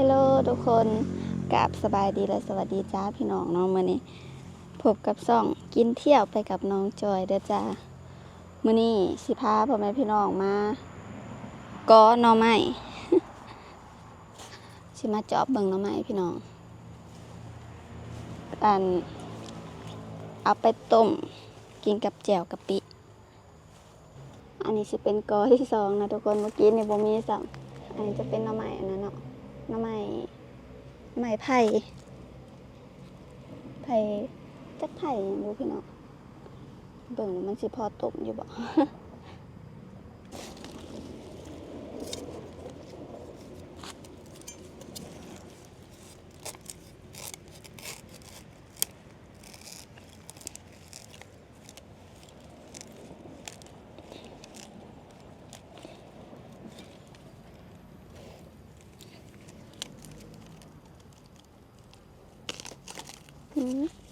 ฮลโหลทุกคนกับสบายดีและสวัสดีจ้าพี่น้องน้องมื้อนี้พบกับซ่องกินเที่ยวไปกับน้องจอยเด้อจ้ามื้อนี้สิพาพ่อแม่พี่น้องมาก้อน่องไม้สิมาจอบเบิ่งน่องไม้พี่น้องอันเอาไปต้มกินกับแจ่วกะปิ อันนี้สิเป็นกอที่สองนะทุกคนเมื่อกี้ในบ่มีสัมอันนี้จะเป็นน่องไม้อันนั้นเนาะ น่อไม้หน่ไม้ไผ่ไผ่จักไผ่ยังรู้พี่น้องเบิ่งว่ามันสิพอตกอยู่บ่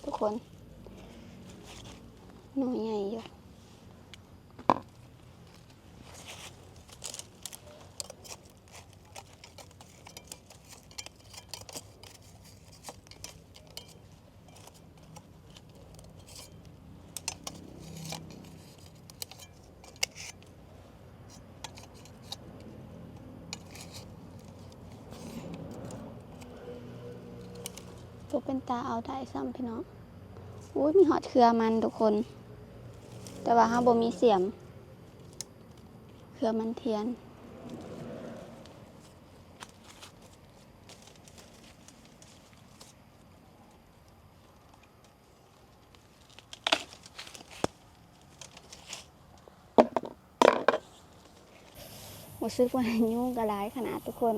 ทุกคนหน่อยใหญ่อยู่ ตัวเป็นตาเอาได้ซ้ำพี่น้องอุ้ยมีหอดเครือมันทุกคน แต่ว่าห้าบ่มีเสียม เครือมันเทียนรู้สึกว่ายุ่งกระไรขนาดทุกคน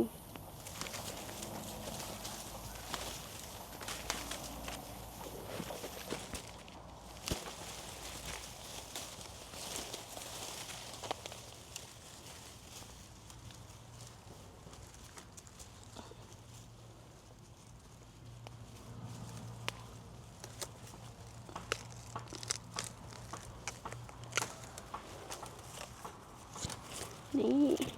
นี่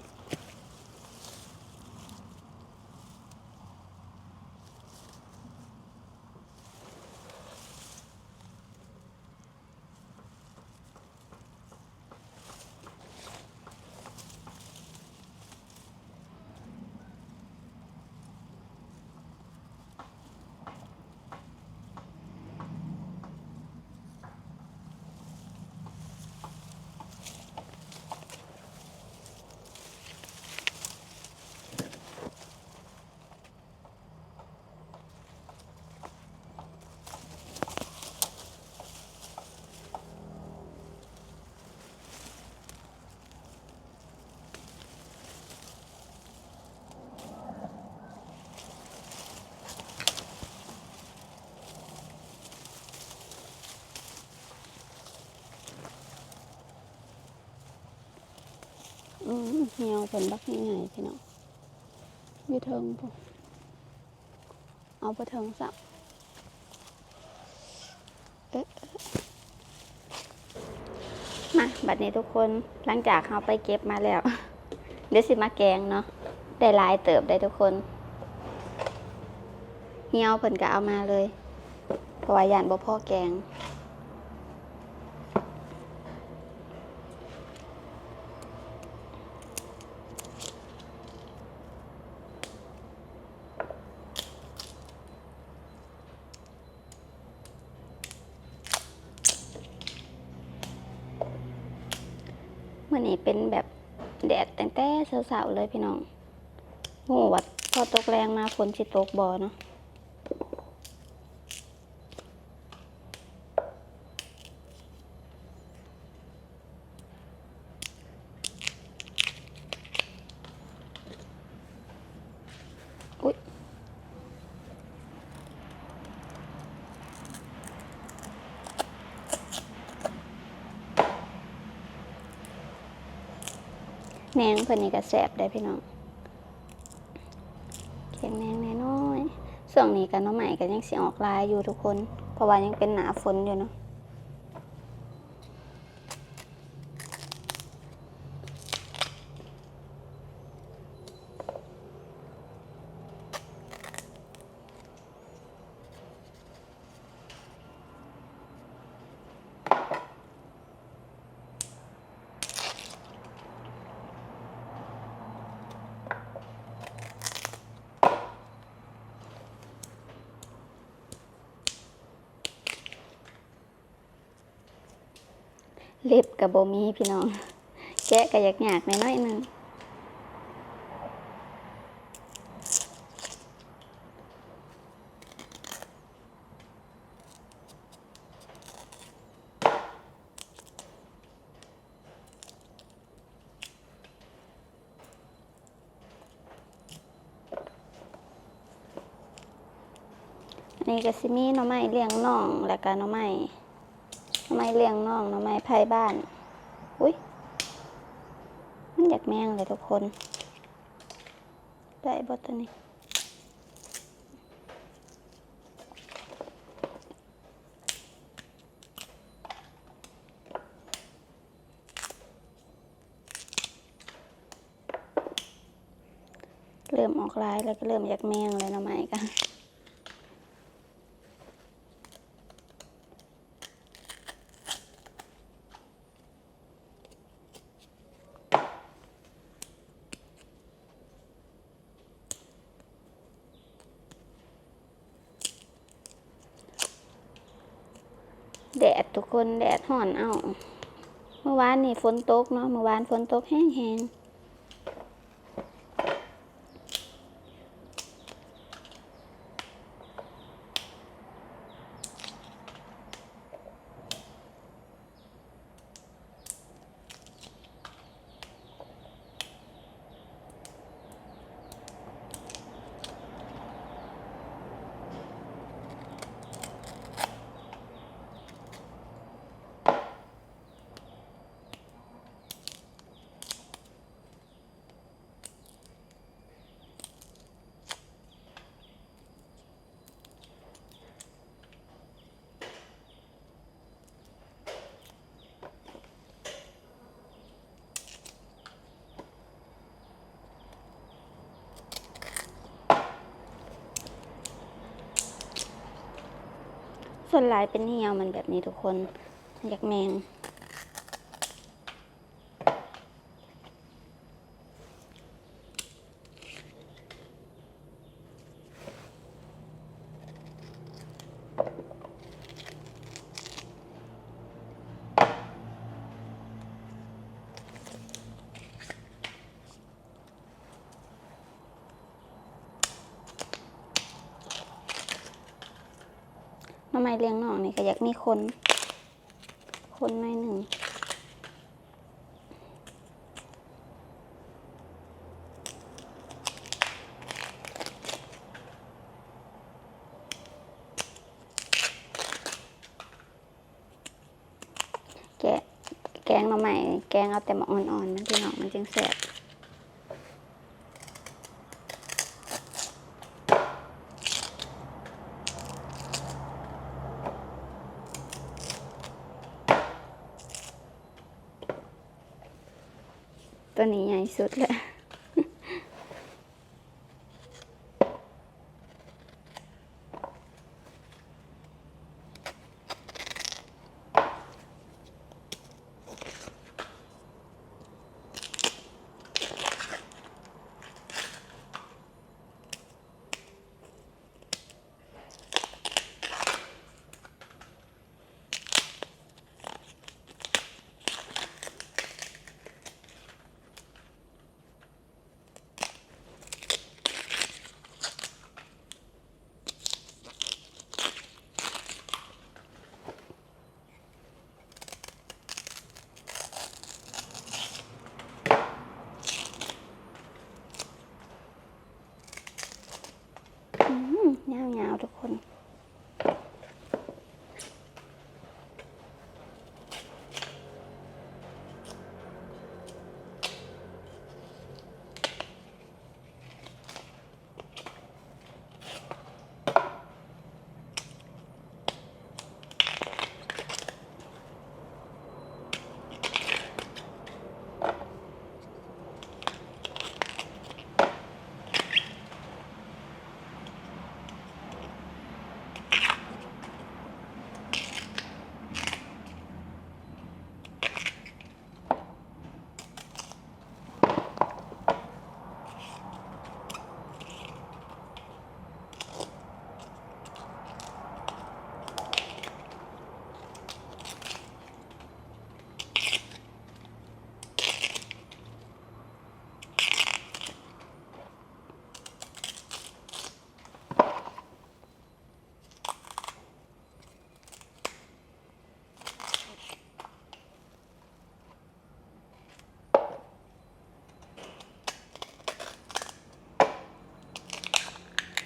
อืมเหี่ยวผลบักง่ายๆพี่น้องอยู่เทิงพุ่นเอาไปเทิงสับมาบัดนี้ทุกคนหลังจากเขาไปเก็บมาแล้ว เดี๋ยวสิมาแกงเนาะได้ลายเติบได้ทุกคนเหี่ยวเพิ่นก็เอามาเลยเพราะว่าย่านบ่พ่อแกง มื่อนี้เป็นแบบแดดแต่แต่เสาๆเลยพี่น้องโอ้วัดพอตกแรงมาฝนสิตกบ่อเนาะ แหนงเพิ่นนี่ก็แสบได้พี่น้องเขียงแหนงแน่น้อยส่วนนี้กันน้องใหม่ก็ยังสิออกลายอยู่ทุกคน เพราะว่ายังเป็นหนาฝนอยู่เนาะ เล็บกับโบมีพี่น้อง แกะก็อยากหยากน้อยๆหนึงนนี้ก็สิมีหน่อไม้เลี้ยงน่อง แล้วก็หน่อไม่ ไม้เลี้ยงน่องหน่อไม้ไผ่บ้าน อุ้ย มันอยากแมงเลยทุกคน ได้บอตัวนี้เริ่มออกลายแล้วก็เริ่มอยากแมงเลยหนะไม้กัน กคนแดดห่อนเอา เมื่อวานนี่ฝนตกเนาะ เมื่อวานฝนตกแห้งๆ ส่วนลายเป็นเหี่ยวมันแบบนี้ทุกคน อยากแมง น้ำไม้เลี้ยงน้องนี่ก็อยากมีคน คนหน่หนึ่งแกะแกงหน่อไม้แกงเอาแต่หมอกอ่อนๆมันพี่น้องมันจึงแซ่บ ตัวนี้ใหญ่สุดเลย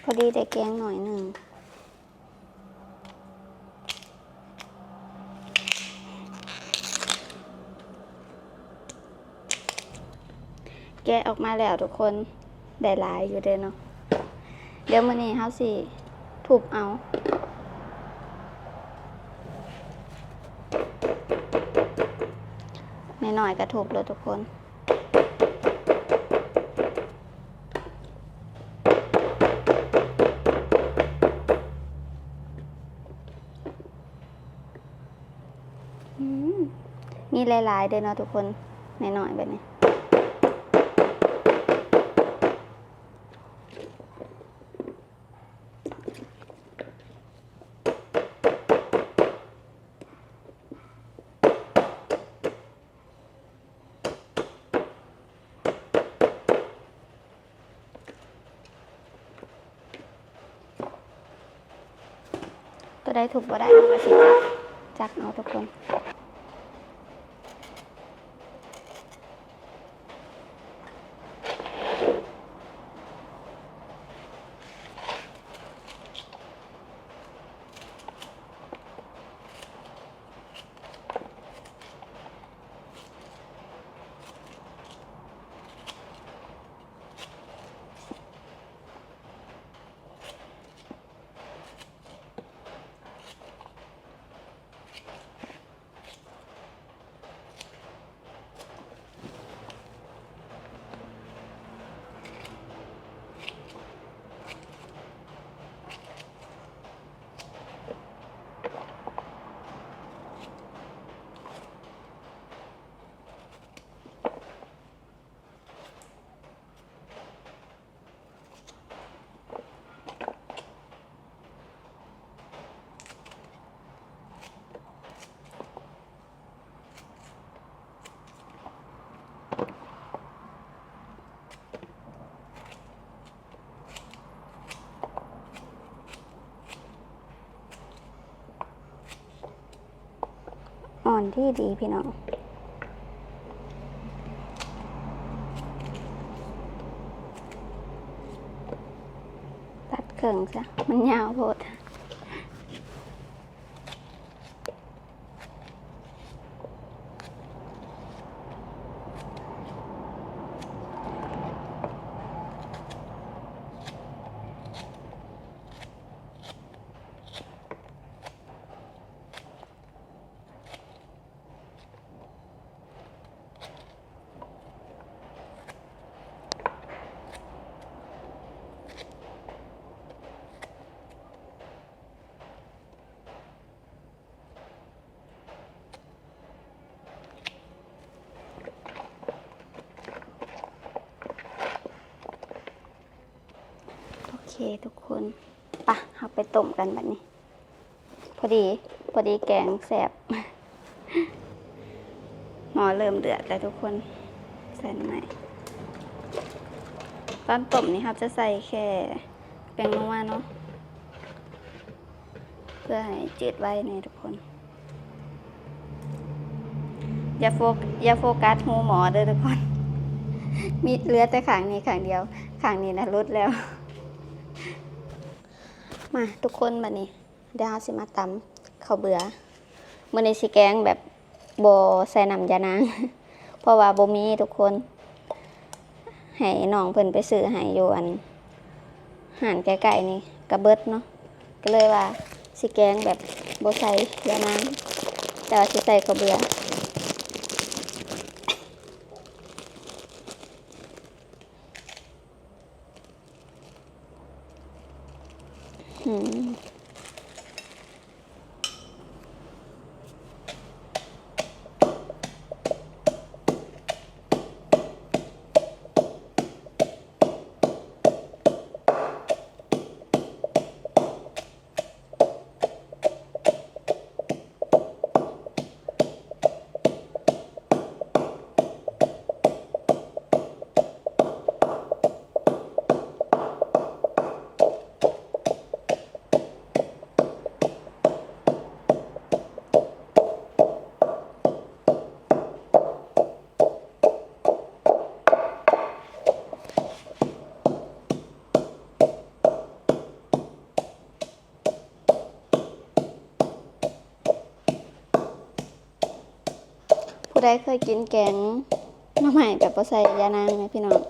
พอดีได้แกงหน่อยหนึ่ง แกะออกมาแล้วทุกคน ได้หลายอยู่เด้อเนาะ เดี๋ยวมื้อนี้เฮาสิทุบเอาไม่น้อยๆก็ทุบเลยทุกคน หลายๆเด้อเนาะทุกคนน้อยๆแบบนี้ได้ถูกบ่ได้เราก็สิจักจักเอาทุกคน อ่อนที่ดีพี่น้องตัดเข่งซะมันยาวโพด ทุกคนปะเอาไปต้มกันแบบนี้ พอดี พอดีแกงแสบหมอเริ่มเดือดแล้วทุกคนใส่หน่ตอนต้มนี่ครับจะใส่แค่แป้งนัวเนาะเพื่อให้จืดไว้ในทุกคน อย่าโฟกอย่าโฟกัสหูหมอเด้อทุกคน มีเหลือแต่ขางนี้ขางเดียวขางนี้นะรุดแล้ว มาทุกคนบัดนี้เดี๋ยวเราสิมาตำข้าวเบื่อมื้อนี้สิแกงแบบบ่ใส่น้ำยานาง เพราะว่าบ่มีทุกคน ให้น้องเพิ่นไปซื้อให้อยู่อันหานใกล้ๆนี่กระเบิดเนาะก็เลยว่าสิแกงแบบบ่ใส่ยานางแต่ว่าสิใส่ข้าวเบื่อ ผู้ใดเคยกินแกงหน้ำใหม่แบบบ่ใส่ยานางไหมพี่น้อง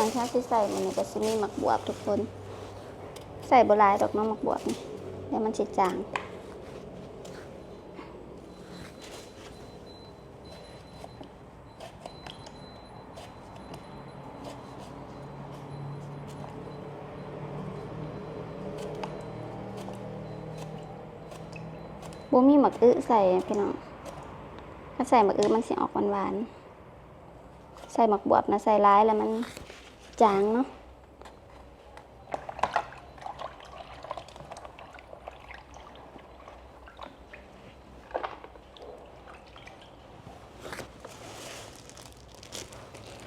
รื่องชาที่ใส่มันนี่ก็สิมีหมักบวบทุกคน ใส่บลายดอกน้ำหมักบวบนี่เดี๋ยวมันสิจางบ่มีหมักอึใส่พี่น้องถ้าใส่หมักอึมันสิออกหวานๆ ใส่หมักบวบนะใส่ร้ายแล้วมัน จางเนาะ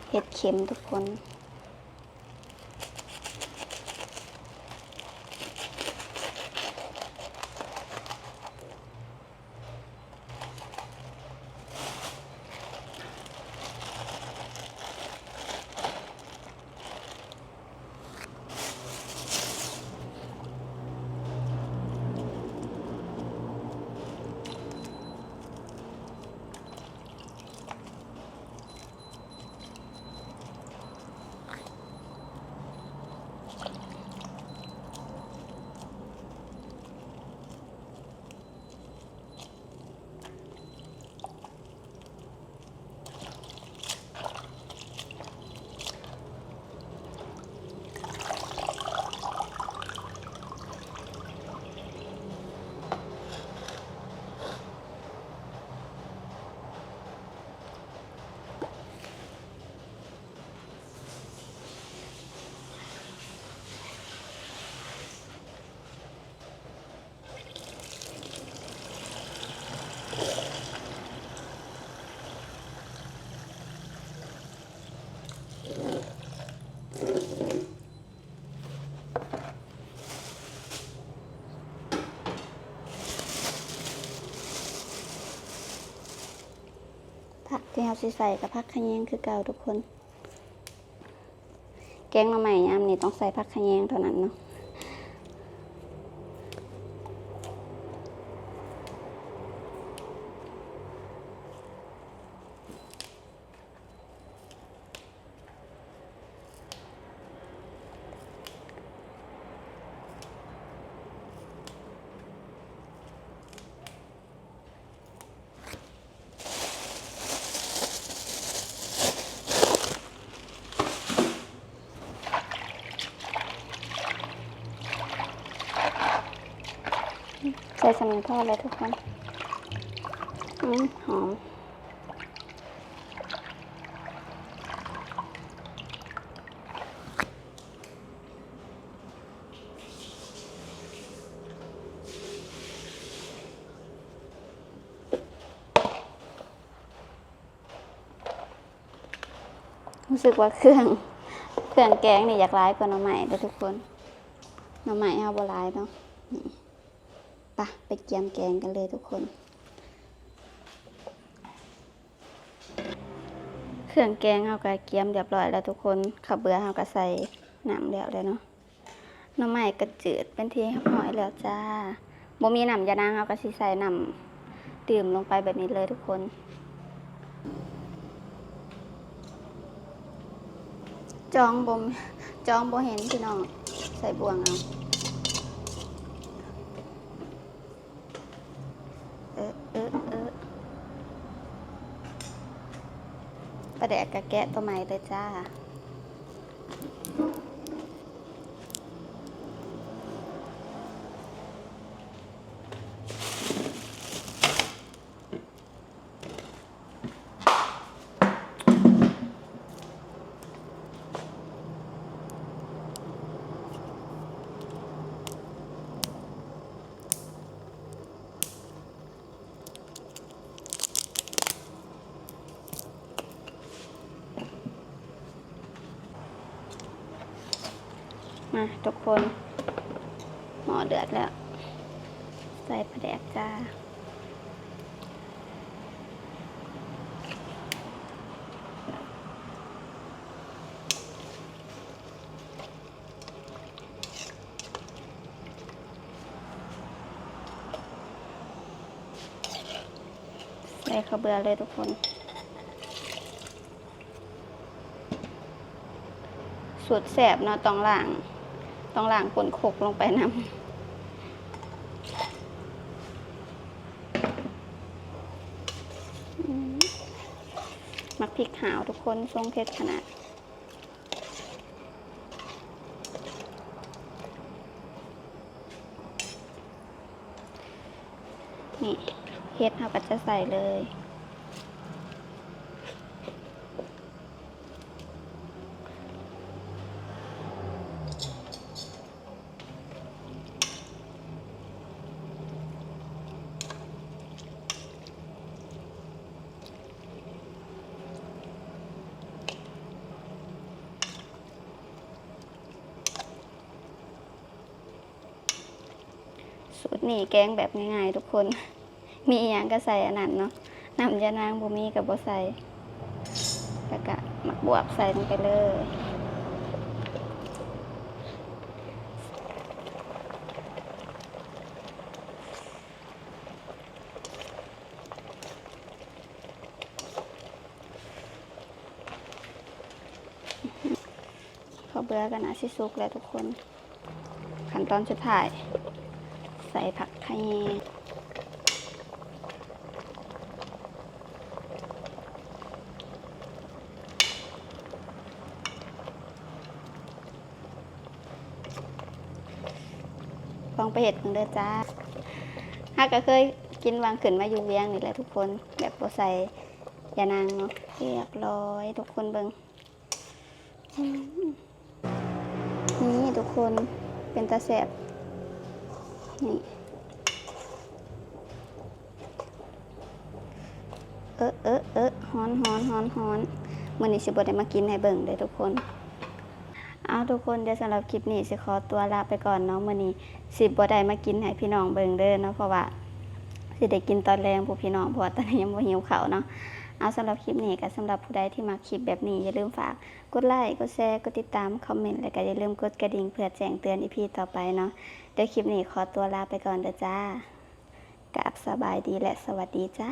เห็ดเข็มทุกคน ที่เราสิใส่กับผักขะแยงคือเก่าทุกคน แกงหน่อไม้ยามนี้ต้องใส่ผักขะแยงเท่านั้นเนาะ ใส่สมิงทอดเลยทุกคนอืมหอมรู้สึกว่าเครื่องเครื่องแกงนี่อยากร้ายกว่าหน้ำใหม่เลยทุกคนหน้ำใหม่เอาบร้ายเนาะะไปเกียมแกงกันเลยทุกคน เครื่องแกงเอากระเกียมเรียบร้อยแล้วทุกคนขับเบือเอากระใส่น้ำแล้วเลยเนาะน้ำใหม่กระจืดเป็นทีหอยแล้วจ้าบ่มีน้ำยานางเอากระสิใส่น้ำดื่มลงไปแบบนี้เลยทุกคนจองบ่มจองบ่เห็นพี่น้องใส่บ่วงเอา เออเออเออประ แดกกะแกะตัวใหม่เลยจ้า มาทุกคน หมอเดือดแล้ว ใส่ประแดกจ้าใส่ข้าวเบื่อเลยทุกคนสูตรแสบเนาะต้องหล่าง ต้องล่างปนโขกลงไปนำมักพริกหาวทุกคนทรงเพชรขนาด นี่เฮ็ดเราก็จะใส่เลย นี้แกงแบบง่ายๆทุกคน มีอหย่างก็ใส่อันนั้นเนาะน้ำยานางบุมีกับบ่ใส่แล้วก็หมักบวบใส่ลงไปเลยเขาเบื่อกันนะสิสุกแล้วทุกคน ขั้นตอนสุดท้าย ใส่ผักไทยลองไปเห็ดเพิ่งเด้อจ้าฮากก็เคยกินวางขึ้นมาอยู่เวียงนี่แหละทุกคน แบบบ่ใส่ยานางเนาะเรียบร้อยทุกคนเบิงอืมนี่ทุกคนเป็นตาแสบ นี่เออเออเออฮ้อนฮ้อนฮ้อนฮ้อนมื่อนี้สิบได้มากินให้เบิ่งเลยทุกคน เอาทุกคนเดี๋ยวสำหรับคลิปนี้สิขอตัวลาไปก่อนเนาะมื่อนี้สิบได้มากินให้พี่น้องเบิ่งเด้อเนาะเพราะว่าสิได้กินตอนแรงพวกพี่น้องเพราะว่าตอนนี้ยังบ่หิวเขาเนาะเอาสำหรับคลิปนี้ก็สำหรับผู้ใดที่มาคลิปแบบนี้อย่าลืมฝากกดไลค์กดแชร์กดติดตามคอมเมนต์แล้วก็อย่าลืมกดกระดิ่งเพื่อแจ้งเตือนอีพีต่อไปเนาะ เดี๋ยวคลิปนี้ขอตัวลาไปก่อนเด้อจ้ากับสบายดีและสวัสดีจ้า